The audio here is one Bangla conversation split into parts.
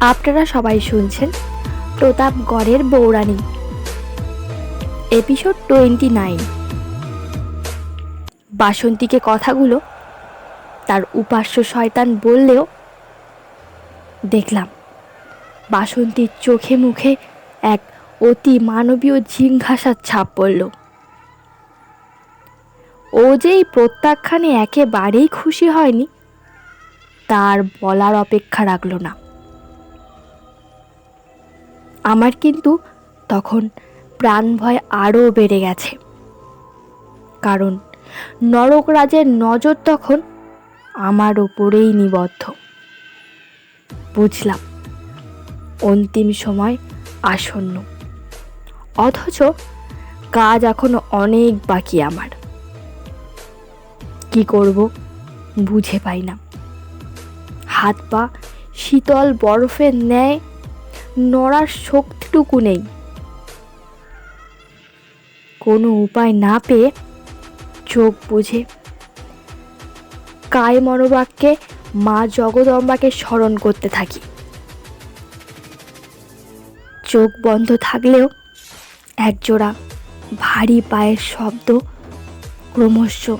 আপনারা সবাই শুনছেন প্রতাপগড়ের বৌরানী এপিসোড টোয়েন্টি নাইন বাসন্তীকে কথাগুলো তার উপাস্য শয়তান বললেও দেখলাম বাসন্তীর চোখে মুখে এক অতি মানবীয় জিজ্ঞাসার ছাপ পড়ল। ও যে এই প্রত্যাখ্যানে একেবারেই খুশি হয়নি, তার বলার অপেক্ষা রাখল না। আমার কিন্তু তখন প্রাণ ভয় আরও বেড়ে গেছে। কারণ নরকরাজের নজর তখন আমার ওপরেই নিবদ্ধ। বুঝলাম, অন্তিম সময় আসন্ন। অথচ কাজ এখনও অনেক বাকি আমার। কি করব বুঝে পাই না। হাত পা শীতল বরফের ন্যায় নড়ার শক্তিটুকু নেই। কোনো উপায় না পেয়ে চোখ বুঝে কায় মনোবাক্যে মা জগদম্বাকে স্মরণ করতে থাকি। চোখ বন্ধ থাকলেও একজোড়া ভারী পায়ের শব্দ ক্রমশ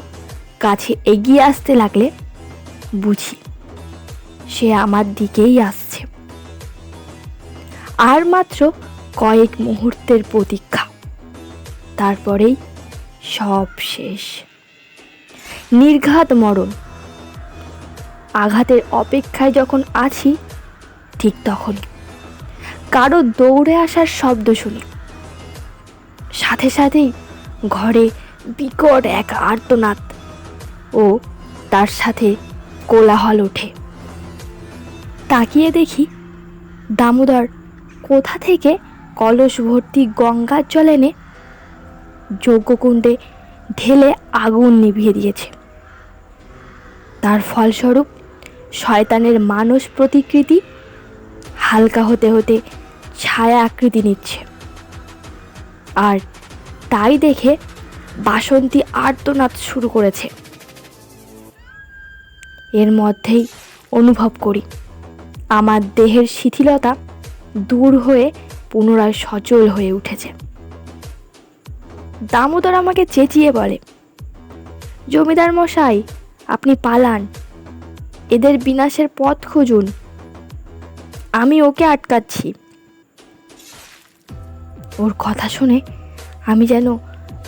কাছে এগিয়ে আসতে লাগলে বুঝি সে আমার দিকেই আসছে। আর মাত্র কয়েক মুহূর্তের প্রতীক্ষা। তারপরেই সব শেষ। নির্ঘাত মরণ। আঘাতের অপেক্ষায় যখন আছি, ঠিক তখন। কারও দৌড়ে আসার শব্দ শুনি। সাথে সাথেই ঘরে বিকট এক আর্তনাদ ও তার সাথে কোলাহল ওঠে। তাকিয়ে দেখি দামোদর কোথা থেকে কলস ভর্তি গঙ্গার জল এনে যজ্ঞকুণ্ডে ঢেলে আগুন নিভিয়ে দিয়েছে। তার ফলস্বরূপ শয়তানের মানস প্রতিকৃতি হালকা হতে হতে ছায়া আকৃতি নিচ্ছে। আর তাই দেখে বাসন্তী আর্তনাদ শুরু করেছে। এর মধ্যেই অনুভব করি, আমার দেহের শিথিলতা দূর হয়ে পুনরায় সচল হয়ে উঠেছে। দামোদর আমাকে চেঁচিয়ে বলে, জমিদার মশাই, আপনি পালান। এদের বিনাশের পথ খুঁজুন। আমি ওকে আটকাচ্ছি। ওর কথা শুনে আমি যেন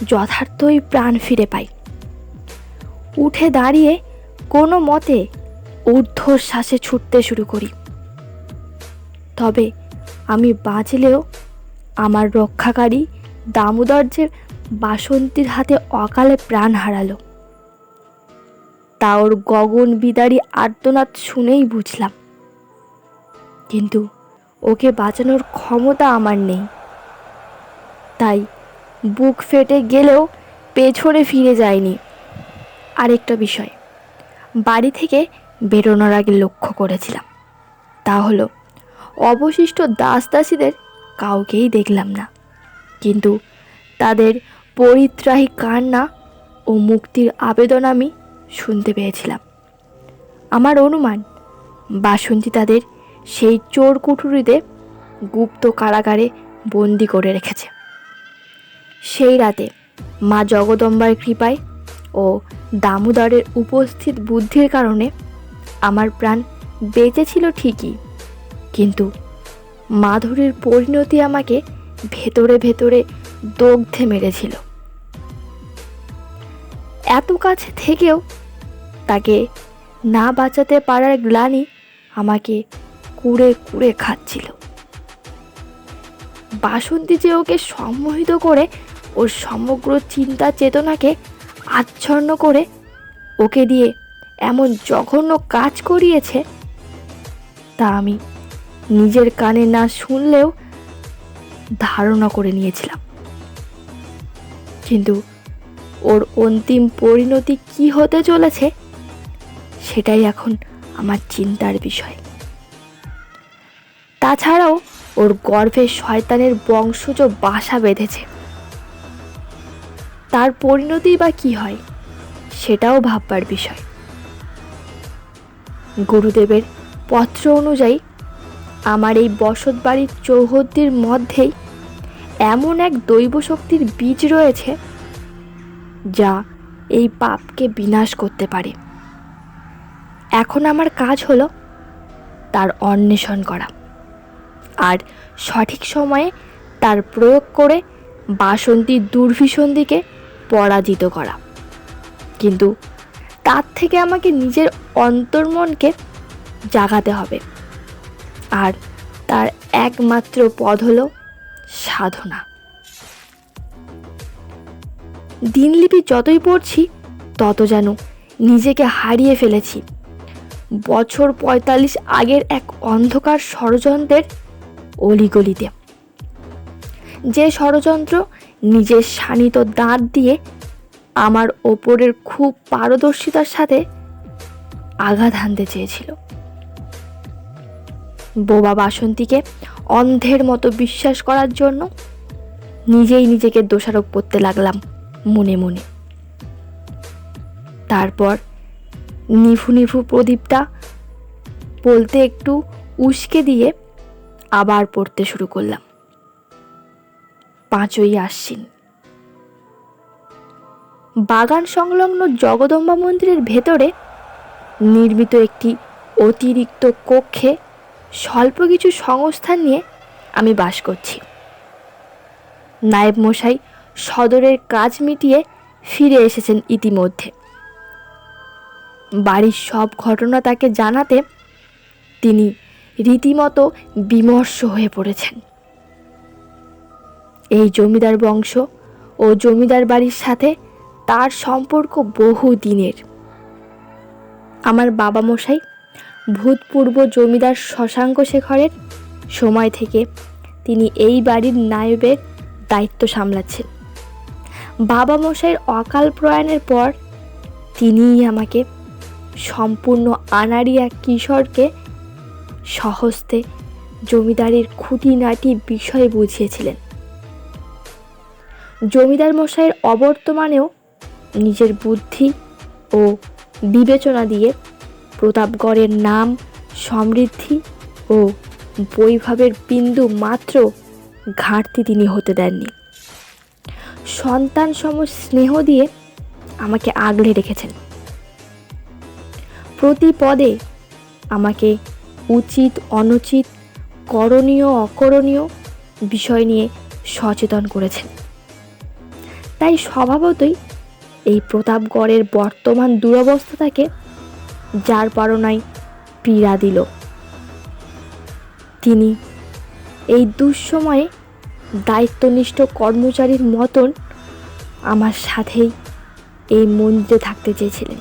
যথার্থই প্রাণ ফিরে পাই। উঠে দাঁড়িয়ে কোনো মতে ঊর্ধ্বশ্বাসে ছুটতে শুরু করি। তবে আমি বাঁচলেও আমার রক্ষাকারী দামোদর যে বাসন্তীর হাতে অকালে প্রাণ হারালো। তা ওর গগন বিদারী আর্তনাদ শুনেই বুঝলাম। কিন্তু ওকে বাঁচানোর ক্ষমতা আমার নেই। তাই বুক ফেটে গেলেও পেছনে ফিরে যায়নি। আরেকটা বিষয়, বাড়ি থেকে বেরোনোর আগে লক্ষ্য করেছিলাম। তা হলো অবশিষ্ট দাস দাসীদের কাউকেই দেখলাম না। কিন্তু তাদের পরিত্রাহী কান্না ও মুক্তির আবেদন আমি শুনতে পেয়েছিলাম। আমার অনুমান, বাসন্তী তাদের সেই চোর কুঠুরিতে গুপ্ত কারাগারে বন্দি করে রেখেছে। সেই রাতে মা জগদম্বার কৃপায় ও দামোদরের উপস্থিত বুদ্ধির কারণে আমার প্রাণ বেঁচে ছিল ঠিকই। কিন্তু মাধুরীর পরিণতি আমাকে ভেতরে ভেতরে দগ্ধে মেরেছিল। এত কাছে থেকেও তাকে না বাঁচাতে পারার গ্লানি আমাকে কুড়ে কুড়ে খাচ্ছিল। বাসন্তী যে ওকে সম্মোহিত করে, ওর সমগ্র চিন্তা চেতনাকে আচ্ছন্ন করে ওকে দিয়ে এমন জঘন্য কাজ করিয়েছে, তা আমি নিজের কানে না শুনলেও ধারণা করে নিয়েছিলাম। কিন্তু ওর অন্তিম পরিণতি কি হতে চলেছে, সেটাই এখন আমার চিন্তার বিষয়। তাছাড়াও ওর গর্ভে শয়তানের বংশজ বাসা বেঁধেছে। তার পরিণতি বা কি হয়, সেটাও ভাববার বিষয়। গুরুদেবের পত্র অনুযায়ী আমার এই বসত বাড়ির চৌহদ্দির মধ্যেই এমন এক দৈব শক্তির বীজ রয়েছে, যা এই পাপকে বিনাশ করতে পারে। এখন আমার কাজ হলো তার অন্বেষণ করা আর সঠিক সময়ে তার প্রয়োগ করে বাসন্তীর দুর্ভীষণ দিকে পরাজিত করা। কিন্তু তার থেকে আমাকে নিজের অন্তর্মনকে জাগাতে হবে। আর তার একমাত্র পদ হলো সাধনা। দিনলিপি যতই পড়ছি, তত যেন নিজেকে হারিয়ে ফেলেছি। বছর পঁয়তাল্লিশ আগের এক অন্ধকার ষড়যন্ত্রের অলিগলিতে। যে ষড়যন্ত্র নিজের শানিত দাঁত দিয়ে আমার ওপরের খুব পারদর্শিতার সাথে আঘাত হানতে চেয়েছিল। বোবা বাসন্তীকে অন্ধের মতো বিশ্বাস করার জন্য নিজেই নিজেকে দোষারোপ করতে লাগলাম মনে মনে। তারপর নিভু নিভু প্রদীপটা বলতে একটু উস্কে দিয়ে আবার পড়তে শুরু করলাম। পাঁচই আশ্বিন। বাগান সংলগ্ন জগদম্বা মন্দিরের ভেতরে নির্মিত একটি অতিরিক্ত কক্ষে স্বল্প কিছু সংস্থান নিয়ে আমি বাস করছি। নায়েব মশাই সদরের কাজ মিটিয়ে ফিরে এসেছেন ইতিমধ্যে। বাড়ির সব ঘটনা তাকে জানাতে তিনি রীতিমতো বিমর্ষ হয়ে পড়েছেন। এই জমিদার বংশ ও জমিদার বাড়ির সাথে তার সম্পর্ক বহু দিনের আমার বাবা মশাই ভূতপূর্ব জমিদার শশাঙ্ক শেখরের সময় থেকে তিনি এই বাড়ির নায়বের দায়িত্ব সামলাচ্ছেন। বাবা মশাইয়ের অকাল প্রয়াণের পর তিনিই আমাকে সম্পূর্ণ আনাড়ি এক কিশোরকে সহস্তে জমিদারির খুঁটিনাটি বিষয় বুঝিয়েছিলেন। জমিদার মশাইয়ের অবর্তমানেও নিজের বুদ্ধি ও বিবেচনা দিয়ে প্রতাপগড়ের নাম, সমৃদ্ধি ও বৈভবের বিন্দু মাত্র ঘাটতি তিনি হতে দেননি। সন্তান সম স্নেহ দিয়ে আমাকে আগলে রেখেছেন। প্রতি পদে আমাকে উচিত, অনুচিত, করণীয়, অকরণীয় বিষয় নিয়ে সচেতন করেছেন। তাই স্বভাবতই এই প্রতাপগড়ের বর্তমান দুরবস্থাটাকে যার পারনায় পীড়া দিল। তিনি এই দুঃসময়ে দায়িত্বনিষ্ঠ কর্মচারীর মতন আমার সাথেই এই মন্দিরে থাকতে চেয়েছিলেন।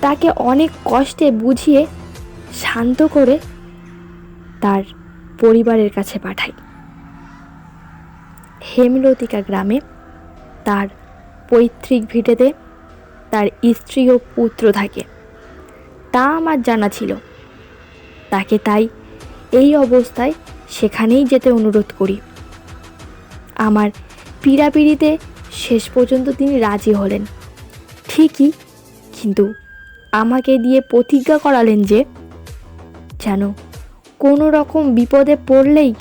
তাকে অনেক কষ্টে বুঝিয়ে শান্ত করে তার পরিবারের কাছে পাঠাই। হেমলতিকা গ্রামে তার পৈতৃক ভিটেতে তার স্ত্রী ও পুত্র থাকে। তা আমার জানা ছিল। তাকে তাই এই অবস্থায় সেখানেই যেতে অনুরোধ করি। আমার পীড়াপিড়িতে শেষ পর্যন্ত তিনি রাজি হলেন। ঠিকই, কিন্তু আমাকে দিয়ে প্রতিজ্ঞা করালেন যে, যেন কোনো রকম বিপদে পড়লেই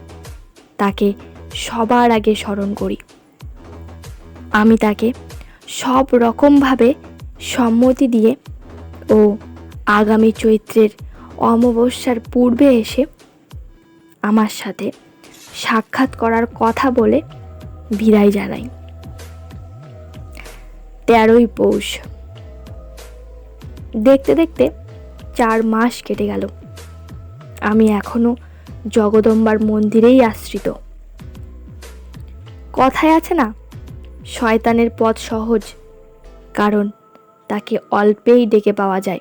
তাকে সবার আগে স্মরণ করি। আমি তাকে সব রকমভাবে সম্মতি দিয়ে ও আগামী চৈত্রের অমাবস্যার পূর্বে এসে আমার সাথে সাক্ষাৎ করার কথা বলে বিদায় জানাই। তেরোই পৌষ। দেখতে দেখতে চার মাস কেটে গেল। আমি এখনও জগদম্বার মন্দিরেই আশ্রিত। কথায় আছে না, শয়তানের পথ সহজ, কারণ তাকে অল্পেই ডেকে পাওয়া যায়।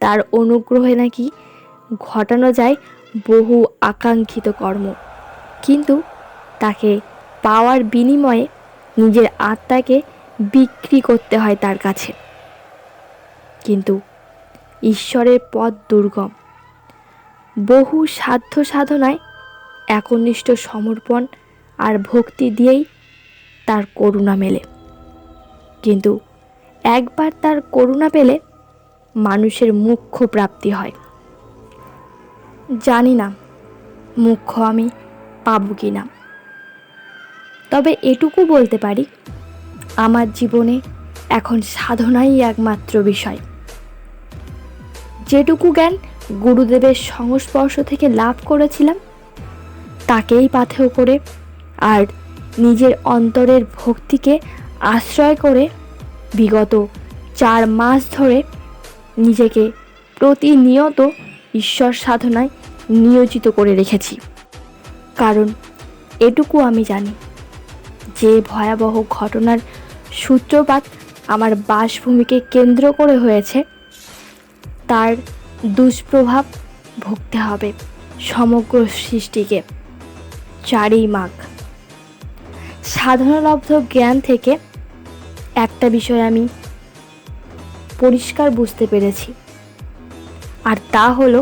তার অনুগ্রহে নাকি ঘটানো যায় বহু আকাঙ্ক্ষিত কর্ম। কিন্তু তাকে পাওয়ার বিনিময়ে নিজের আত্মাকে বিক্রি করতে হয় তার কাছে। কিন্তু ঈশ্বরের পথ দুর্গম। বহু সাধ্য সাধনায় একনিষ্ঠ সমর্পণ আর ভক্তি দিয়েই তার করুণা মেলে। কিন্তু একবার তার করুণা পেলে মানুষের মুখ্য প্রাপ্তি হয়। জানি না মুখ্য আমি পাবো কি না তবে এটুকু বলতে পারি, আমার জীবনে এখন সাধনাই একমাত্র বিষয়। যেটুকু জ্ঞান গুরুদেবের সংস্পর্শ থেকে লাভ করেছিলাম, তাকেই পাথেয় করে আর নিজের অন্তরের ভক্তিকে আশ্রয় করে বিগত চার মাস ধরে নিজেকে প্রতিনিয়ত ঈশ্বর সাধনায় নিয়োজিত করে রেখেছি। কারণ এটুকু আমি জানি, যে ভয়াবহ ঘটনার সূত্রপাত আমার বাসভূমিকে কেন্দ্র করে হয়েছে, তার দুষ্প্রভাব ভুগতে হবে সমগ্র সৃষ্টিকে। চারই মাঘ। সাধনালব্ধ জ্ঞান থেকে একটা বিষয় আমি পরিষ্কার বুঝতে পেরেছি, আর তা হলো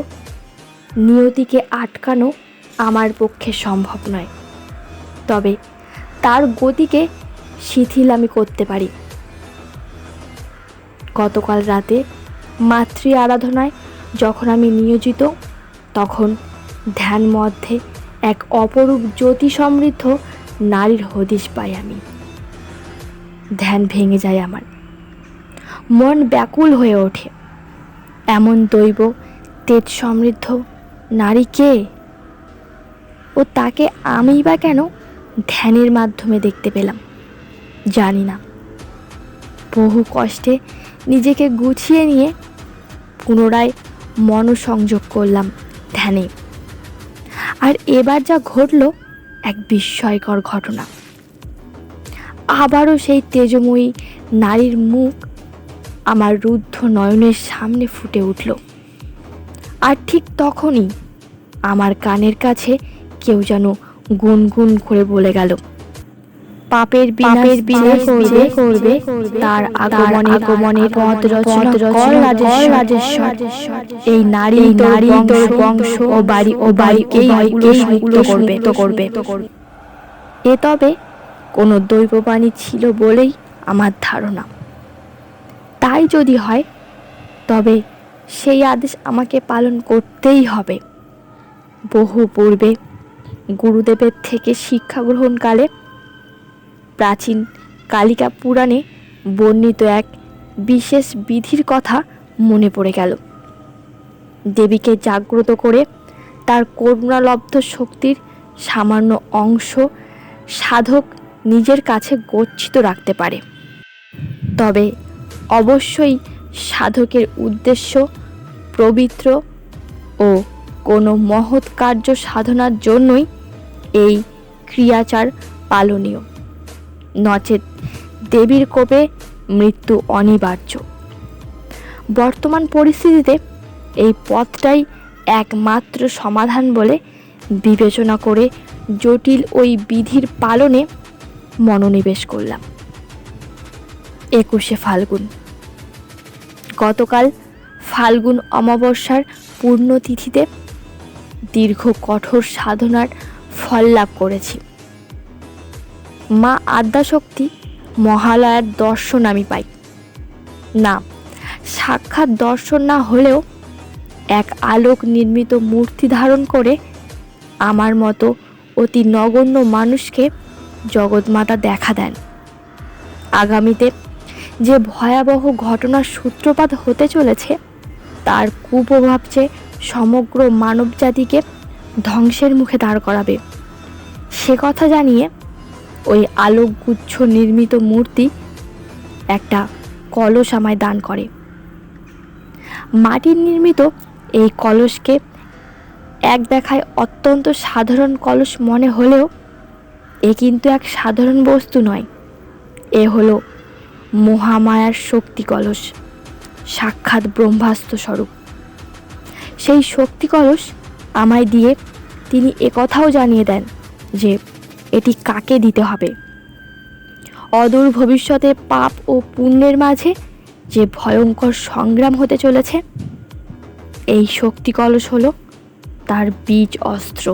নিয়তিকে আটকানো আমার পক্ষে সম্ভব নয়। তবে তার গতিকে শিথিল আমি করতে পারি। গতকাল রাতে মাতৃ আরাধনায় যখন আমি নিয়োজিত, তখন ধ্যান মধ্যে এক অপরূপ জ্যোতি সমৃদ্ধ নারীর হদিশ পাই আমি। ধ্যান ভেঙে যায় আমার। মন ব্যাকুল হয়ে ওঠে। এমন দৈব, তেজ সমৃদ্ধ নারী কে? ও তাকে আমি বা কেন ধ্যানের মাধ্যমে দেখতে পেলাম? জানি না। বহু কষ্টে নিজেকে গুছিয়ে নিয়ে পুনরায় মনোসংযোগ করলাম ধ্যানে। আর এবার যা ঘটল, এক বিস্ময়কর ঘটনা। আবারও সেই তেজময়ী নারীর মুখ আমার রুদ্ধ নয়নের সামনে ফুটে উঠল। আর ঠিক তখনই আমার কানের কাছে কেউ যেন গুনগুন করে বলে গেল পাপের বিনাশ বিনাশ করবে করবে তার আগমনে পথ রচনা কর রাজেশ্বর এই নারী নারী তোর বংশ ও বাড়ি ও বাড়িকেই এই মুক্ত করবে তো করবে। এ তবে কোনো দৈববাণী ছিল বলেই আমার ধারণা। তাই যদি হয়, তবে সেই আদেশ আমাকে পালন করতেই হবে। বহু পূর্বে গুরুদেবের থেকে শিক্ষা গ্রহণকালে প্রাচীন কালিকা পুরাণে বর্ণিত এক বিশেষ বিধির কথা মনে পড়ে গেল। দেবীকে জাগ্রত করে তার করুণালব্ধ শক্তির সামান্য অংশ সাধক নিজের কাছে গচ্ছিত রাখতে পারে। তবে অবশ্যই সাধকের উদ্দেশ্য পবিত্র ও কোনো মহৎ কার্য সাধনার জন্যই এই ক্রিয়াচার পালনীয়। নচেত দেবীর কোপে মৃত্যু অনিবার্য। বর্তমান পরিস্থিতিতে এই পথটাই একমাত্র সমাধান বলে বিবেচনা করে জটিল ওই বিধির পালনে মনোনিবেশ করলাম। একুশে ফাল্গুন। গতকাল ফাল্গুন অমাবস্যার পূর্ণতিথিতে দীর্ঘ কঠোর সাধনার ফল লাভ করেছি। মা আদ্যাশক্তি মহালয়ার দর্শন আমি পাই। না, সাক্ষাৎ দর্শন না হলেও এক আলোক নির্মিত মূর্তি ধারণ করে আমার মতো অতি নগণ্য মানুষকে জগৎমাতা দেখা দেন। আগামীতে যে ভয়াবহ ঘটনার সূত্রপাত হতে চলেছে, তার কুপ্রভাব যে সমগ্র মানবজাতিকে ধ্বংসের মুখে দাঁড় করাবে, সে কথা জানিয়ে ওই আলোকগুচ্ছ নির্মিত মূর্তি একটা কলস আমায় দান করে। মাটির নির্মিত এই কলসকে এক দেখায় অত্যন্ত সাধারণ কলস মনে হলেও এ কিন্তু এক সাধারণ বস্তু নয়। এ হলো মহামায়ার শক্তি কলস, সাক্ষাৎ ব্রহ্মাস্ত্র স্বরূপ। সেই শক্তি কলস আমায় দিয়ে তিনি একথাও জানিয়ে দেন যে এটি কাকে দিতে হবে। অদূর ভবিষ্যতে পাপ ও পুণ্যের মাঝে যে ভয়ঙ্কর সংগ্রাম হতে চলেছে, এই শক্তি কলস হলো তার বীজ অস্ত্র।